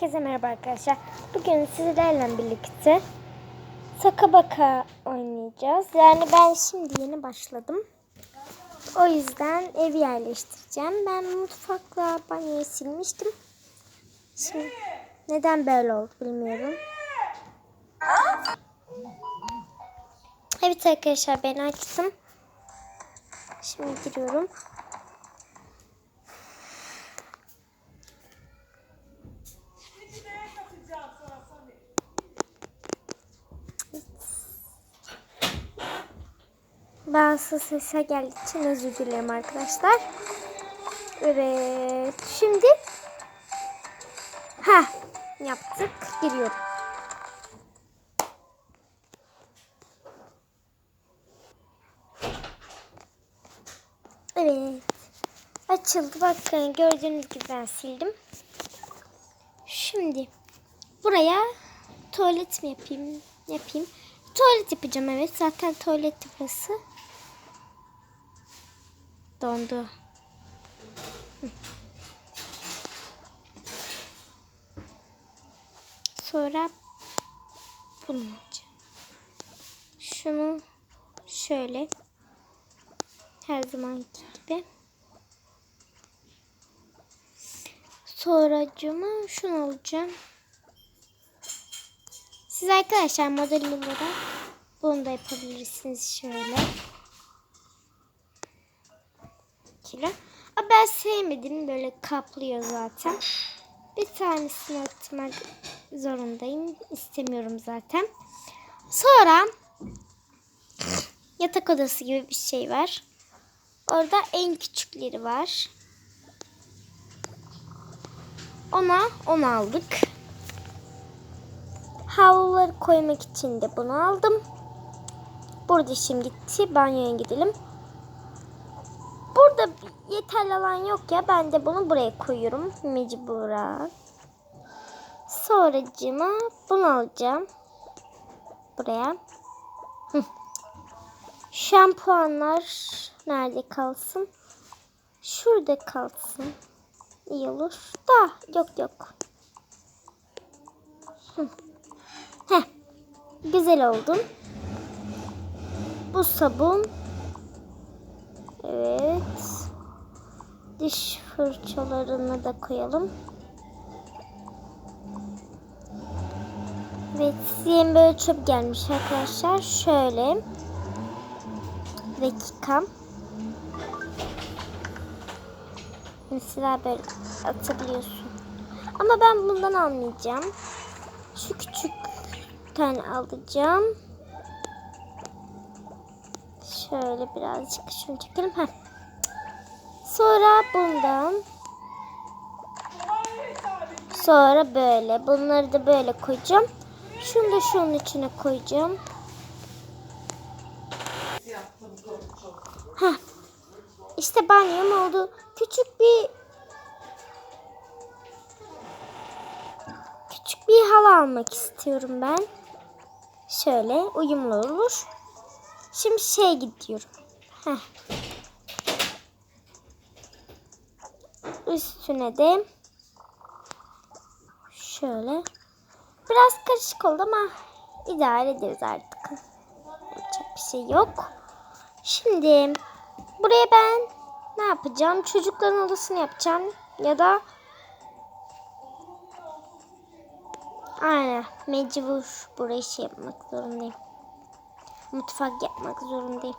Herkese merhaba arkadaşlar. Bugün sizlerle birlikte Saka Baka oynayacağız. Yani ben şimdi yeni başladım. O yüzden evi yerleştireceğim. Ben mutfakla banyoyu silmiştim. Şimdi neden böyle oldu bilmiyorum. Evet arkadaşlar ben açtım. Şimdi giriyorum. Bazı sesler geldiği için özür dilerim arkadaşlar. Evet. Şimdi ha yaptık. Giriyorum. Evet. Açıldı. Bakın gördüğünüz gibi ben sildim. Şimdi buraya tuvalet mi yapayım? Yapayım. Tuvalet yapacağım evet. Zaten tuvalet burası. Dondu. Sonra bunu. Şunu şöyle her zamanki gibi. Sonracıma şunu alacağım. Siz arkadaşlar model olarak bunu da yapabilirsiniz şöyle. Ama ben sevmedim böyle kaplıyor zaten. Bir tanesini atmak zorundayım. İstemiyorum zaten. Sonra yatak odası gibi bir şey var. Orada en küçükleri var. Ona onu aldık. Havluları koymak için de bunu aldım. Burada gitti. Banyoya gidelim. Yeterli alan yok ya. Ben de bunu buraya koyuyorum. Mecburen. Sonracıma bunu alacağım. Buraya. Şampuanlar nerede kalsın? Şurada kalsın. İyi olur. Da yok yok. Heh. Güzel oldun. Bu sabun. Evet. Diş fırçalarını da koyalım. Evet. Yeni böyle çöp gelmiş arkadaşlar. Şöyle. Dakika. Mesela böyle atabiliyorsun. Ama ben bundan almayacağım. Şu küçük tane alacağım. Şöyle birazcık şunu çekelim. Heh. Sonra bundan. Sonra böyle. Bunları da böyle koyacağım. Şunu da şunun içine koyacağım. Heh. İşte banyom oldu. Küçük bir küçük bir halı almak istiyorum ben. Şöyle uyumlu olur. Şimdi şey gidiyorum. Heh. Üstüne de şöyle biraz karışık oldu ama idare ederiz artık. Yapacak bir şey yok. Şimdi buraya ben ne yapacağım? Çocukların odasını yapacağım ya da Aynen mecbur burayı şey yapmak zorundayım mutfak yapmak zorundayım.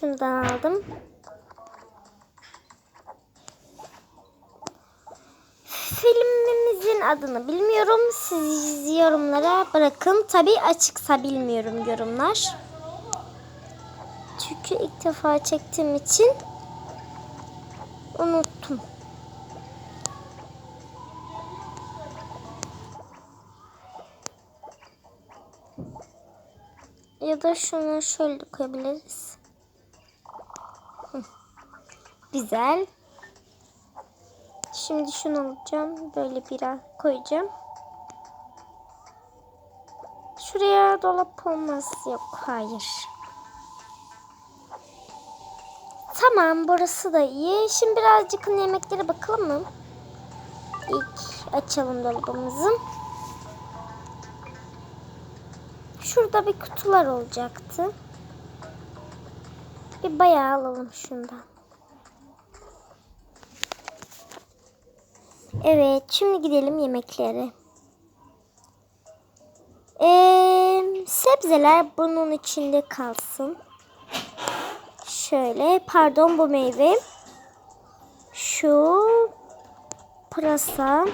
Şundan aldım. Filmimizin adını bilmiyorum. Siz yorumlara bırakın. Tabi açıksa bilmiyorum yorumlar. Çünkü ilk defa çektiğim için unuttum. Ya da şunu şöyle koyabiliriz. Güzel. Şimdi şunu alacağım. Böyle biraz koyacağım. Şuraya dolap olmaz. Yok hayır. Tamam burası da iyi. Şimdi birazcık yemeklere bakalım mı? İlk açalım dolabımızı. Şurada bir kutular olacaktı. Bir bayağı alalım şundan. Evet şimdi gidelim yemeklere. Ee, sebzeler bunun içinde kalsın. Şöyle pardon bu meyve. Şu pırasa.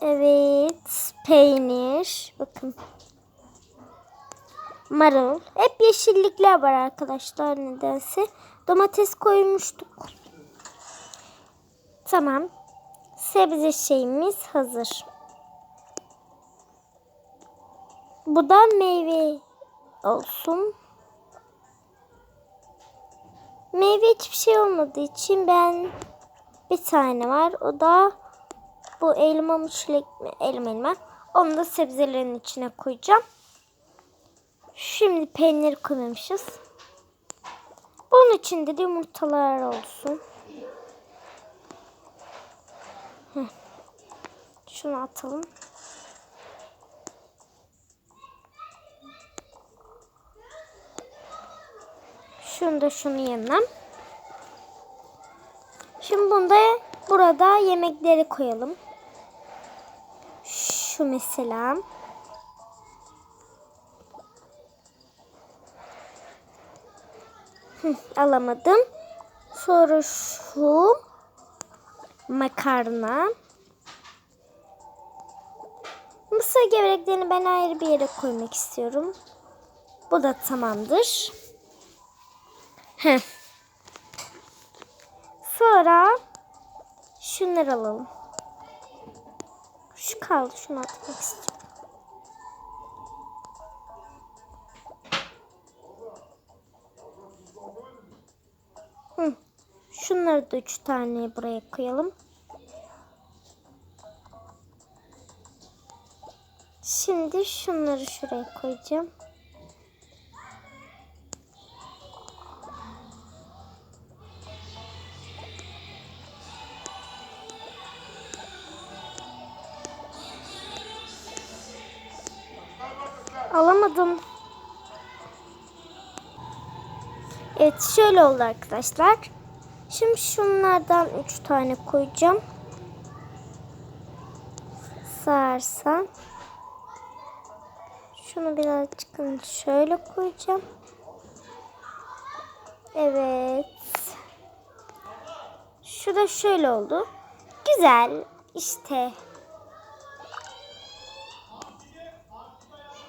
Evet peynir. Bakın. Marul. Hep yeşillikler var arkadaşlar nedense. Domates koymuştuk. Tamam. Sebze şeyimiz hazır. Bu da meyve olsun. Meyve hiçbir şey olmadığı için ben bir tane var. O da bu elma mı çilek mi? Elma elma. Onu da sebzelerin içine koyacağım. Şimdi peynir koymamışız. Bunun içinde de yumurtalar olsun. Şunu atalım. Şunu da şunun yanına. Şimdi bunda burada yemekleri koyalım. Şu mesela. Hı, alamadım. Sonra şu makarna. Mısır gevreklerini ben ayrı bir yere koymak istiyorum. Bu da tamamdır. Heh. Sonra şunları alalım. Şu kaldı. Şunu atmak istiyorum. Şunları da üç tane buraya koyalım. Şimdi şunları şuraya koyacağım. Alamadım. Evet şöyle oldu arkadaşlar. Şimdi şunlardan 3 tane koyacağım. Sarsa. Şunu birazcık şöyle koyacağım. Evet. Şu da şöyle oldu. Güzel. İşte